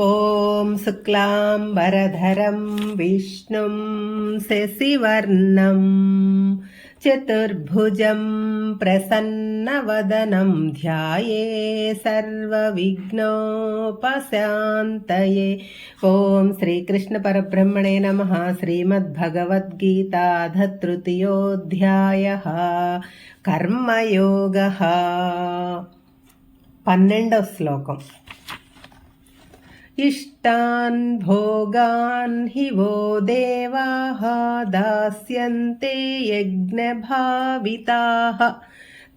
ॐ शुक्लाम्बरधरं, विष्णुं शशिवर्णं, चतुर्भुजं प्रसन्नवदनं ध्याये सर्वविघ्नोपशान्तये। ॐ श्रीकृष्णपरब्रह्मणे नमः श्रीमद्भगवद्गीताधतृतीयोऽध्यायः कर्मयोगः। पन्नेण्डव श्लोकम्। ఇష్టాన్ భోగాన్ హి वो देवाः दास्यन्ते यज्ञभाविताः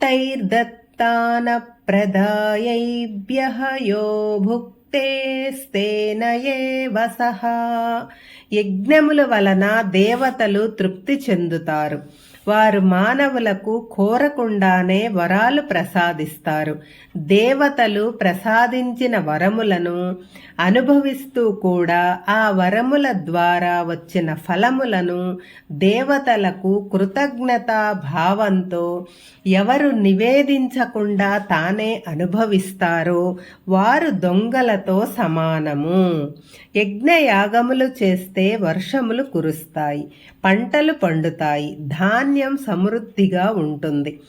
तैर्दत्तानप्रदायैभ्यः यो భుక్తేస్తేన ఏవ సహా యజ్ఞముల వలన దేవతలు తృప్తి చెందుతారు వారు మానవులకు కోరకుండానే వరాలు ప్రసాదిస్తారు. దేవతలు ప్రసాదించిన వరములను అనుభవిస్తూ కూడా ఆ వరముల ద్వారా వచ్చిన ఫలములను దేవతలకు కృతజ్ఞతా భావంతో ఎవరు నివేదించకుండా తానే అనుభవిస్తారో వారు దొంగలతో సమానము. యజ్ఞయాగములు చేస్తే వర్షములు కురుస్తాయి పంటలు పండుతాయి ధాన్యం సమృద్ధిగా ఉంటుంది.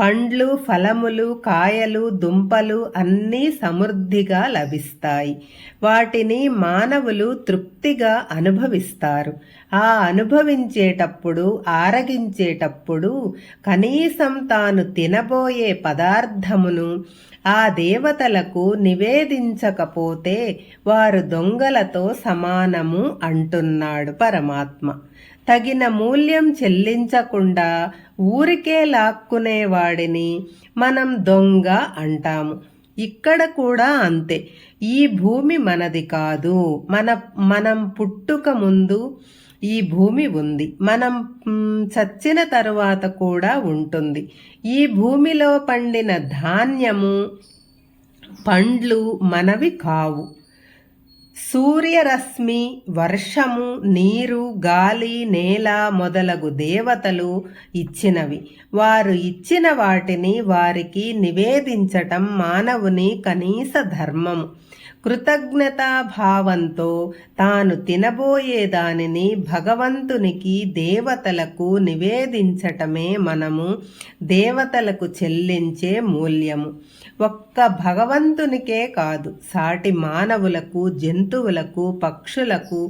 పండ్లు ఫలములు కాయలు దుంపలు అన్నీ సమృద్ధిగా లభిస్తాయి. వాటిని మానవులు తృప్తిగా అనుభవిస్తారు. ఆ అనుభవించేటప్పుడు ఆరగించేటప్పుడు కనీసం తాను తినబోయే పదార్థమును ఆ దేవతలకు నివేదించకపోతే వారు దొంగలతో సమానము అంటున్నాడు పరమాత్మ. తగిన మూల్యం చెల్లించకుండా ఊరికే లాక్కునేవాడిని మనం దొంగ అంటాము. ఇక్కడ కూడా అంతే. ఈ భూమి మనది కాదు. మన మనం పుట్టుక ముందు ఈ భూమి ఉంది. మనం చచ్చిన తరువాత కూడా ఉంటుంది. ఈ భూమిలో పండిన ధాన్యము పండ్లు మనవి కావు. సూర్యరశ్మి వర్షము నీరు గాలి నేల మొదలగు దేవతలు ఇచ్చినవి. వారు ఇచ్చిన వాటిని వారికి నివేదించటం మానవుని కనీస ధర్మము. కృతజ్ఞతాభావంతో తాను తినబోయే దానిని భగవంతునికి దేవతలకు నివేదించటమే మనము దేవతలకు చెల్లించే మూల్యము. ఒక్క భగవంతునికే కాదు సాటి మానవులకు జంతువులకు పక్షులకు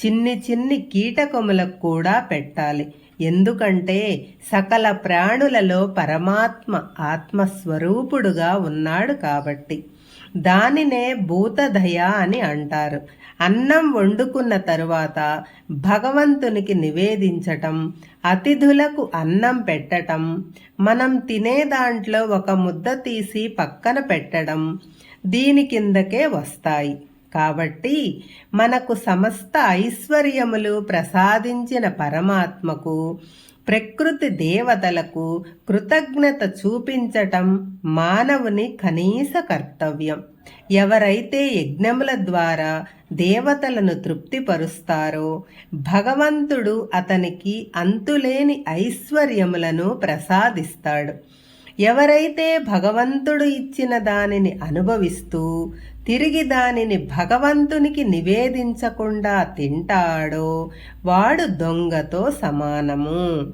చిన్ని చిన్ని కీటకములకు కూడా పెట్టాలి. ఎందుకంటే సకల ప్రాణులలో పరమాత్మ ఆత్మస్వరూపుడుగా ఉన్నాడు కాబట్టి. దానినే భూతదయ అని అంటారు. అన్నం వండుకున్న తరువాత భగవంతునికి నివేదించటం అతిథులకు అన్నం పెట్టటం మనం తినే దాంట్లో ఒక ముద్ద తీసి పక్కన పెట్టడం దీని కిందకే వస్తాయి. కాబట్టి మనకు సమస్త ఐశ్వర్యములు ప్రసాదించిన పరమాత్మకు ప్రకృతి దేవతలకు కృతజ్ఞత చూపించటం మానవుని కనీస కర్తవ్యం. ఎవరైతే యజ్ఞముల ద్వారా దేవతలను తృప్తిపరుస్తారో భగవంతుడు అతనికి అంతులేని ఐశ్వర్యములను ప్రసాదిస్తాడు. ఎవరైతే భగవంతుడు ఇచ్చిన దానిని అనుభవిస్తూ తిరిగి దానిని భగవంతునికి నివేదించకుండా తింటాడో వాడు దొంగతో సమానము.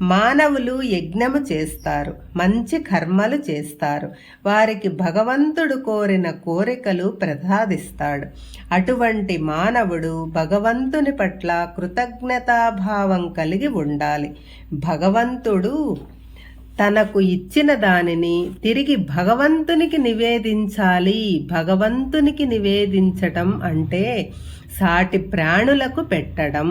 మానవులు యజ్ఞము చేస్తారు మంచి కర్మలు చేస్తారు. వారికి భగవంతుడు కోరిన కోరికలు ప్రసాదిస్తాడు. అటువంటి మానవుడు భగవంతుని పట్ల కృతజ్ఞతాభావం కలిగి ఉండాలి. భగవంతుడు తనకు ఇచ్చిన దానిని తిరిగి భగవంతునికి నివేదించాలి. భగవంతునికి నివేదించటం అంటే సాటి ప్రాణులకు పెట్టడం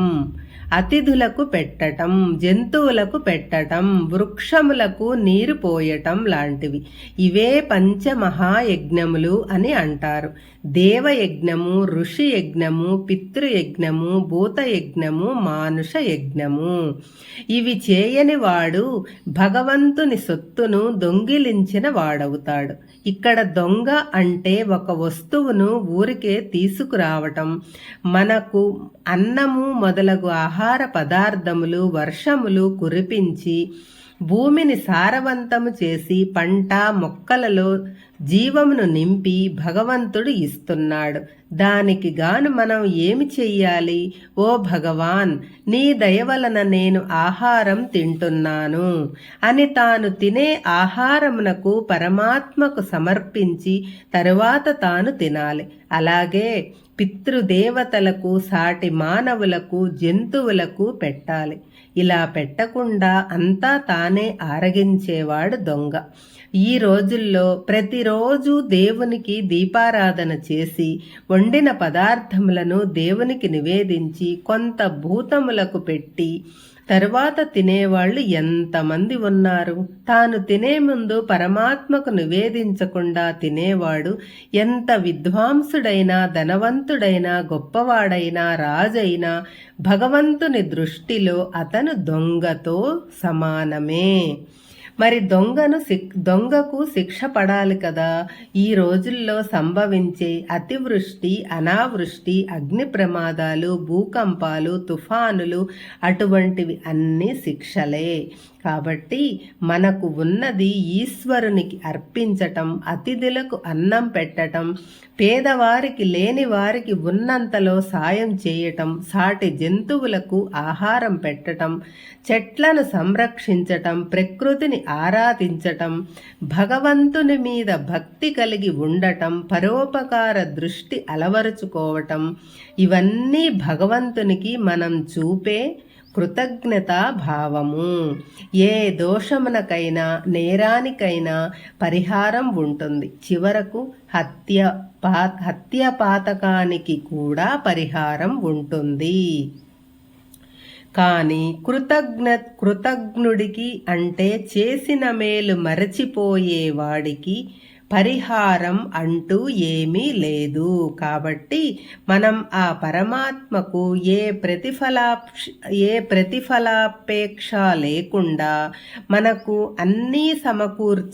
అతిథులకు పెట్టటం జంతువులకు పెట్టటం వృక్షములకు నీరు పోయటం లాంటివి. ఇవే పంచమహాయజ్ఞములు అని అంటారు. దేవయజ్ఞము ఋషి యజ్ఞము పితృయజ్ఞము భూతయజ్ఞము మానుష యజ్ఞము ఇవి చేయని వాడు భగవంతుని సొత్తును దొంగిలించిన వాడవుతాడు. ఇక్కడ దొంగ అంటే ఒక వస్తువును ఊరికే తీసుకురావటం. మనకు అన్నము మొదలగు ఆహార పదార్థములు వర్షములు కురిపించి భూమిని సారవంతము చేసి పంట మొక్కలలో జీవమును నింపి భగవంతుడు ఇస్తున్నాడు. దానికి గాను మనం ఏమి చెయ్యాలి? ఓ భగవాన్ నీ దయ వలన నేను ఆహారం తింటున్నాను. అని తాను తినే ఆహారమునకు పరమాత్మకు సమర్పించి తరువాత తాను తినాలి. అలాగే పితృదేవతలకు సాటి మానవులకు జంతువులకు పెట్టాలి. ఇలా పెట్టకుండా అంతా తానే ఆరగించేవాడు దొంగ. ఈ రోజుల్లో ప్రతిరోజు దేవునికి దీపారాధన చేసి వండిన పదార్థములను దేవునికి నివేదించి కొంత భూతములకు పెట్టి తరువాత తినేవాళ్ళు ఎంతమంది ఉన్నారు? తాను తినే ముందు పరమాత్మకు నివేదించకుండా తినేవాడు ఎంత విద్వాంసుడైనా ధనవంతుడైనా గొప్పవాడైనా రాజైనా భగవంతుని దృష్టిలో అతను దొంగతో సమానమే. మరి దొంగను దొంగకు శిక్ష పడాలి కదా. ఈ రోజుల్లో సంభవించే అతివృష్టి అనావృష్టి అగ్ని ప్రమాదాలు భూకంపాలు తుఫానులు అటువంటివి అన్ని శిక్షలే. కాబట్టి మనకు ఉన్నది ఈశ్వరునికి అర్పించటం అతిథులకు అన్నం పెట్టటం పేదవారికి లేని వారికి ఉన్నంతలో సాయం చేయటం సాటి జంతువులకు ఆహారం పెట్టటం చెట్లను సంరక్షించటం ప్రకృతిని ఆరాధించటం భగవంతుని మీద భక్తి కలిగి ఉండటం పరోపకార దృష్టి అలవరుచుకోవటం ఇవన్నీ భగవంతునికి మనం చూపే కృతజ్ఞతా భావము. ఏ దోషమునకైనా నేరానికైనా పరిహారం ఉంటుంది. చివరకు హత్య పా హత్యపాతకానికి కూడా పరిహారం ఉంటుంది. కానీ కృతజ్ఞ కృతజ్ఞుడికి అంటే చేసిన మేలు మరచిపోయేవాడికి పరిహారం అంటూ ఏమీ లేదు. కాబట్టి మనం ఆ పరమాత్మకు ఏ ప్రతిఫలా ఏ ప్రతిఫలాపేక్ష లేకుండా మనకు అన్నీ సమకూర్చి